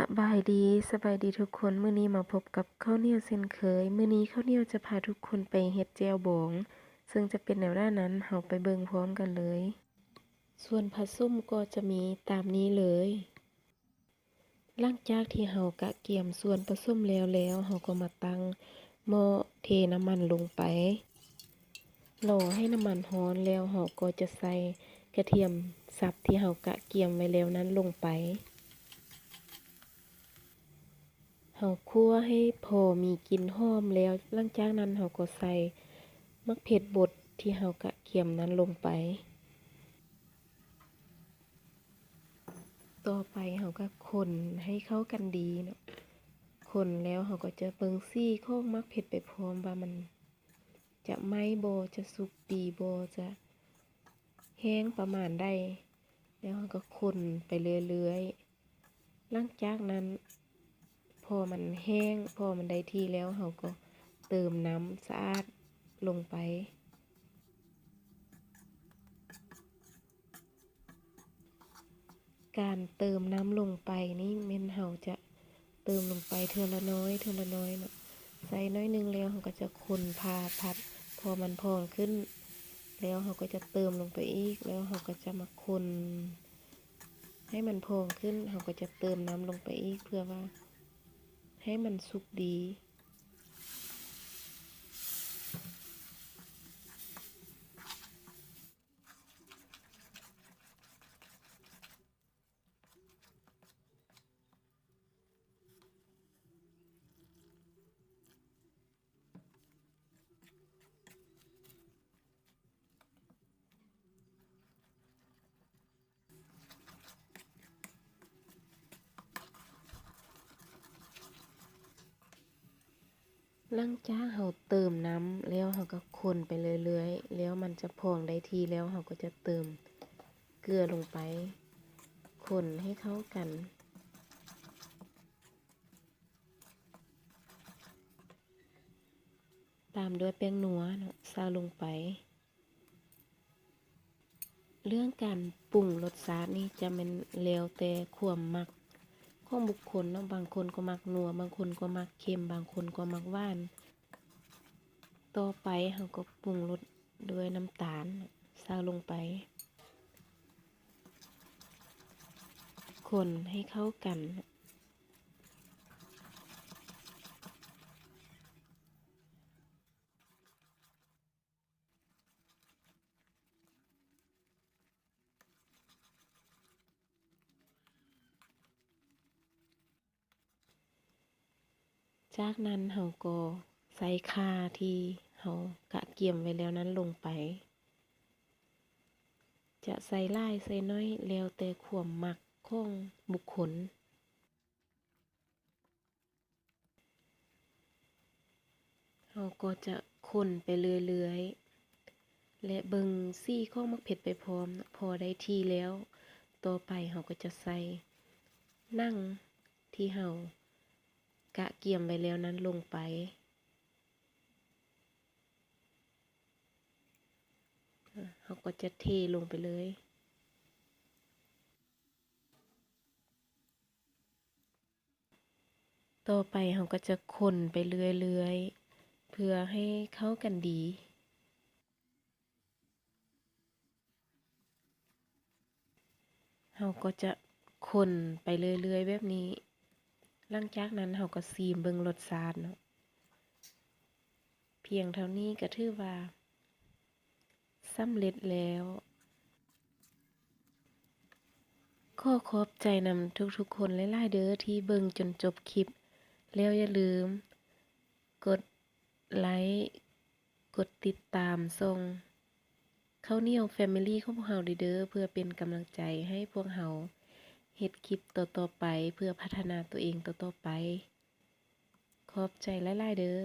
สบายดีสบายดีทุกคนมื้อนี้มาพบกับข้าวเหนียวเช่นเคยมื้อนี้ข้าวเหนียวจะพาทุกคนไปเฮ็ดแจ่วบอง ซึ่งจะเป็นแนวหน้านั้นเราไปเบิ่งพร้อมกันเลย ส่วนผักส้มก็จะมีตามนี้เลยหลังจากที่เรากะเกี่ยมส่วนผสมแล้วแล้วเราก็มาตั้งหม้อเทน้ำมันลงไปรอให้น้ำมันร้อนแล้วเราก็จะใส่กระเทียมสับที่เรากะเกี่ยมไว้แล้วนั้นลงไป เฮาคั่วให้พอมีกลิ่นหอมแล้ว หลังจากนั้นเฮาก็ใส่มักเผ็ดบดที่เฮากะเกียมนั้นลงไป ต่อไปเฮาก็คนให้เข้ากันดีเนาะ คนแล้วเฮาก็จะเบิงซี่ของมักเผ็ดไปพร้อมว่ามัน จะไหม้บ่จะสุกดีบ่จะแห้งประมาณใดแล้วเฮาก็คนไปเรื่อยๆ หลังจากนั้น พอมันแห้ง พอมันได้ที่แล้วเราก็เติมน้ำสะอาดลงไป การเติมน้ำลงไปนี่เมนเฮาจะเติมลงไปเทือละน้อยเทือละน้อยเนาะใส่น้อยนึงแล้วเราก็จะคนพาพัด พอมันพองขึ้น แล้วเราก็จะเติมลงไปอีก แล้วเราก็จะมาคนให้มันพองขึ้นเราก็จะเติมน้ำลงไปอีกเพื่อว่า ให้มันสุกดี ลังจากเราเติมน้ำแล้วเราก็คนไปเรื่อยๆ แล้วมันจะพองได้ทีแล้วเราก็จะเติมเกลือลงไป คนให้เข้ากัน ตามด้วยแป้งนัวเซาลงไป เรื่องการปรุงรสชาตินี่จะเป็นแล้วแต่ความมัก ของบุคคลเนาะบางคนก็มักนัว บางคนก็มักเค็ม บางคนก็มักหวาน ต่อไปเราก็ปรุงรสด้วยน้ำตาลใส่ลงไป คนให้เข้ากัน จากนั้นเราก็ใส่ข่าที่เรากะเกียมไว้แล้วนั้นลงไป จะใส่ลายใส่น้อยแล้วแต่ความมักของบุคคลเราก็จะคนไปเรื่อยๆ และเบิงซี่ข้องมักเผ็ดไปพร้อม พอได้ทีแล้ว ต่อไปเราก็จะใส่นั่งที่เรา กะเกียมไว้แล้วนั้นลงไปเราก็จะเทลงไปเลย ต่อไปเราก็จะคนไปเรื่อยๆ เพื่อให้เข้ากันดีเราก็จะคนไปเรื่อยๆแบบนี้ หลังจากนั้นเราก็ซีมเบิ่งรสชาติเนาะเพียงเท่านี้ก็ถือว่าสำเร็จแล้วขอขอบใจนำทุกๆคนหลายๆเด้อที่เบิ่งจนจบคลิป แล้วอย่าลืม กดไลค์กดติดตามส่งข้าวเหนียวแฟมิลี่ของพวกเราเด้อเพื่อเป็นกำลังใจให้พวกเรา เฮ็ดคลิปต่อๆไปเพื่อพัฒนาตัวเองต่อๆไป ขอบใจหลายๆเด้อ